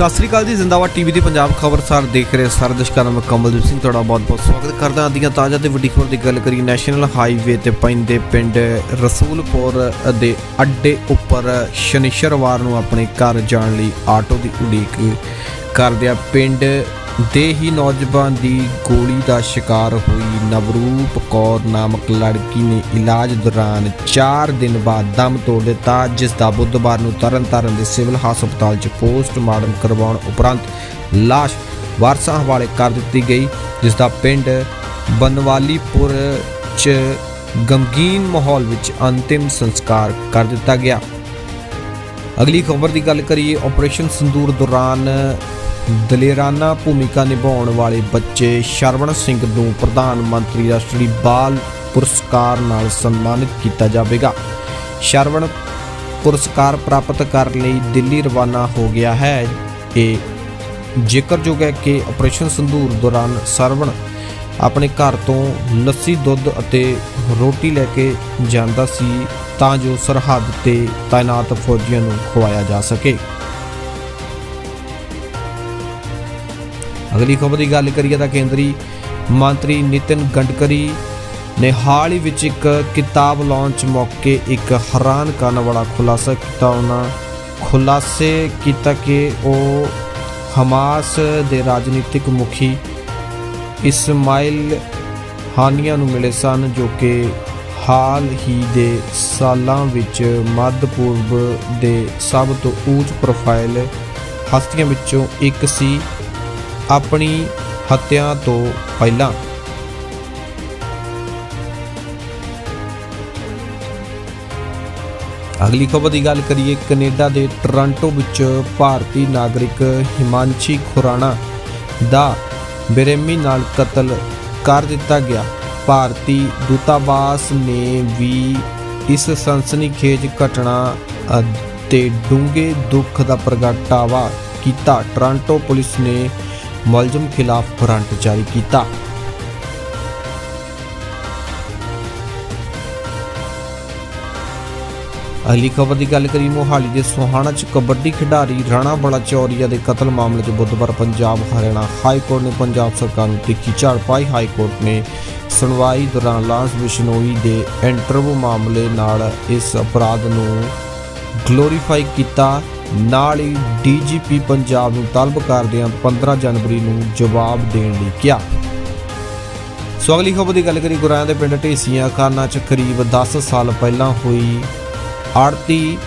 ਸਤਿ ਸ੍ਰੀ ਅਕਾਲ ਜੀ, ਜ਼ਿੰਦਾਬਾਦ ਟੀਵੀ ਦੀ ਪੰਜਾਬ ਖਬਰਸਾਰ ਦੇਖ ਰਹੇ ਸਾਰੇ ਦਰਸ਼ਕਾਂ ਨੂੰ ਮੈਂ ਕਮਲਦੀਪ ਸਿੰਘ, ਤੁਹਾਡਾ ਬਹੁਤ-ਬਹੁਤ ਸਵਾਗਤ ਕਰਦਾ ਹਾਂ। ਦੀਆਂ ਤਾਜ਼ਾ ਤੇ ਵੱਡੀ ਖਬਰ ਦੀ ਗੱਲ ਕਰੀ ਨੈਸ਼ਨਲ ਹਾਈਵੇ ਤੇ ਪੈਂਦੇ ਪਿੰਡ ਰਸੂਲਪੁਰ ਦੇ ਅੱਡੇ ਉੱਪਰ ਸ਼ਨੀਚਰਵਾਰ ਨੂੰ ਆਪਣੇ ਘਰ ਜਾਣ ਲਈ ਆਟੋ ਦੀ ਉਡੀਕ ਕਰਦਿਆਂ ਪਿੰਡ ਦੇਹੀ ਨੌਜਵਾਨ ਦੀ ਗੋਲੀ ਦਾ ਸ਼ਿਕਾਰ ਹੋਈ ਨਵਰੂਪ ਕੌਰ ਨਾਮਕ ਲੜਕੀ ਨੇ ਇਲਾਜ ਦੌਰਾਨ 4 ਦਿਨ ਬਾਅਦ ਦਮ ਤੋੜ ਦਿੱਤਾ, ਜਿਸ ਦਾ ਬੁੱਧਵਾਰ ਨੂੰ ਤਰਨਤਾਰਨ ਦੇ ਸਿਵਲ ਹਸਪਤਾਲ 'ਚ ਪੋਸਟਮਾਰਟਮ ਕਰਵਾਉਣ ਉਪਰੰਤ ਲਾਸ਼ ਵਾਰਸਾਂ ਹਵਾਲੇ ਕਰ ਦਿੱਤੀ ਗਈ, ਜਿਸ ਦਾ ਪਿੰਡ ਬਨਵਾਲੀਪੁਰ 'ਚ ਗਮਗੀਨ ਮਾਹੌਲ ਵਿੱਚ ਅੰਤਿਮ ਸੰਸਕਾਰ ਕਰ ਦਿੱਤਾ ਗਿਆ। ਅਗਲੀ ਖਬਰ ਦੀ ਗੱਲ ਕਰੀਏ ਆਪਰੇਸ਼ਨ ਸੰਦੂਰ ਦੌਰਾਨ ਦਲੇਰਾਨਾ ਭੂਮਿਕਾ ਨਿਭਾਉਣ ਵਾਲੇ ਬੱਚੇ ਸ਼ਰਵਣ ਸਿੰਘ ਨੂੰ ਪ੍ਰਧਾਨ ਮੰਤਰੀ ਰਾਸ਼ਟਰੀ ਬਾਲ ਪੁਰਸਕਾਰ ਨਾਲ ਸਨਮਾਨਿਤ ਕੀਤਾ ਜਾਵੇਗਾ। ਸ਼ਰਵਣ ਪੁਰਸਕਾਰ ਪ੍ਰਾਪਤ ਕਰਨ ਲਈ ਦਿੱਲੀ ਰਵਾਨਾ ਹੋ ਗਿਆ ਹੈ। ਇਹ ਜ਼ਿਕਰਯੋਗ ਹੈ ਕਿ ਆਪਰੇਸ਼ਨ ਸੰਧੂਰ ਦੌਰਾਨ ਸਰਵਣ ਆਪਣੇ ਘਰ ਤੋਂ ਲੱਸੀ, ਦੁੱਧ ਅਤੇ ਰੋਟੀ ਲੈ ਕੇ ਜਾਂਦਾ ਸੀ ਤਾਂ ਜੋ ਸਰਹੱਦ ਤੇ ਤਾਇਨਾਤ ਫੌਜੀਆਂ ਨੂੰ ਖਵਾਇਆ ਜਾ ਸਕੇ। ਅਗਲੀ ਖਬਰ ਦੀ ਗੱਲ ਕਰੀਏ ਤਾਂ ਕੇਂਦਰੀ ਮੰਤਰੀ ਨਿਤਿਨ ਗਡਕਰੀ ਨੇ ਹਾਲ ਹੀ ਵਿੱਚ ਇੱਕ ਕਿਤਾਬ ਲਾਂਚ ਮੌਕੇ ਇੱਕ ਹੈਰਾਨ ਕਰਨ ਵਾਲਾ ਖੁਲਾਸਾ ਕੀਤਾ। ਉਹਨਾਂ ਖੁਲਾਸੇ ਕੀਤਾ ਕਿ ਉਹ ਹਮਾਸ ਦੇ ਰਾਜਨੀਤਿਕ ਮੁਖੀ ਇਸਮਾਇਲ ਹਾਨੀਆ ਨੂੰ ਮਿਲੇ ਸਨ, ਜੋ ਕਿ ਹਾਲ ਹੀ ਦੇ ਸਾਲਾਂ ਵਿੱਚ ਮੱਧ ਪੂਰਬ ਦੇ ਸਭ ਤੋਂ ਉੱਚ ਪ੍ਰੋਫਾਈਲ ਹਸਤੀਆਂ ਵਿੱਚੋਂ ਇੱਕ ਸੀ। ਆਪਣੀ ਹੱਤਿਆ ਤੋਂ ਪਹਿਲਾਂ। ਅਗਲੀ ਖਬਰ ਦੀ ਗੱਲ ਕਰੀਏ ਕੈਨੇਡਾ ਦੇ ਟੋਰਾਂਟੋ ਵਿੱਚ ਭਾਰਤੀ ਨਾਗਰਿਕ ਹਿਮਾਂਸ਼ੀ ਖੁਰਾਣਾ ਦਾ ਬੇਰਹਿਮੀ ਨਾਲ ਕਤਲ ਕਰ ਦਿੱਤਾ ਗਿਆ। ਭਾਰਤੀ ਦੂਤਾਵਾਸ ਨੇ ਵੀ ਇਸ ਸਨਸਨੀਖੇਜ ਘਟਨਾ ਅ, ਤੇ ਡੂੰਘੇ ਦੁੱਖ ਦਾ ਪ੍ਰਗਟਾਵਾ ਕੀਤਾ। ਟੋਰਾਂਟੋ ਪੁਲਿਸ ਨੇ ਮੁਲਜ਼ਮ ਖਿਲਾਫ ਵਾਰੰਟ ਜਾਰੀ ਕੀਤਾ। ਅਗਲੀ ਖਬਰ ਦੀ ਗੱਲ ਕਰੀ ਮੋਹਾਲੀ ਦੇ ਸੋਹਾਣਾ ਚ ਕਬੱਡੀ ਖਿਡਾਰੀ ਰਾਣਾ ਬੜਾ ਚੌਰੀਆ ਦੇ ਕਤਲ ਮਾਮਲੇ 'ਚ ਬੁੱਧਵਾਰ ਪੰਜਾਬ, ਹਰਿਆਣਾ ਹਾਈ ਕੋਰਟ ਨੇ ਪੰਜਾਬ ਸਰਕਾਰ ਨੂੰ ਤਿੱਖੀ ਝਾੜ ਪਾਈ। ਹਾਈ ਕੋਰਟ ਨੇ ਸੁਣਵਾਈ ਦੌਰਾਨ ਲਾਂਸ ਬਿਸ਼ਨੋਈ ਦੇ ਇੰਟਰਵਿਊ ਮਾਮਲੇ ਨਾਲ ਇਸ ਅਪਰਾਧ ਨੂੰ ਗਲੋਰੀਫਾਈ ਕੀਤਾ। ਨਾਲ ਹੀ ਡੀਜੀਪੀ ਪੰਜਾਬ ਨੂੰ ਤਲਬ ਕਰਦਿਆਂ 15 ਜਨਵਰੀ ਨੂੰ ਜਵਾਬ ਦੇਣ ਲਈ ਕਿਹਾ। ਸੋ ਅਗਲੀ ਖਬਰ ਦੀ ਗੱਲ ਕਰੀ ਗੁਰਾਂ ਦੇ ਪਿੰਡ ਢੇਸੀਆਂ ਖਾਨਾ ਚ ਕਰੀਬ 10 ਸਾਲ ਪਹਿਲਾਂ ਹੋਈ ਆੜਤੀ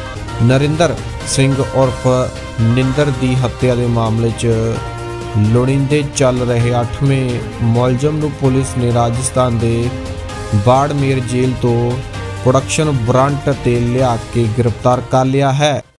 ਨਰਿੰਦਰ ਸਿੰਘ ਉਰਫ ਨਿੰਦਰ ਦੀ ਹੱਤਿਆ ਦੇ ਮਾਮਲੇ 'ਚ ਲੋੜੀਂਦੇ ਚੱਲ ਰਹੇ 8ਵੇਂ ਮੁਲਜ਼ਮ ਨੂੰ ਪੁਲਿਸ ਨੇ ਰਾਜਸਥਾਨ ਦੇ ਬਾੜਮੇਰ ਜੇਲ੍ਹ ਤੋਂ ਪ੍ਰੋਡਕਸ਼ਨ ਵਾਰੰਟ ਤੇ ਲਿਆ ਕੇ ਗ੍ਰਿਫਤਾਰ ਕਰ ਲਿਆ ਹੈ।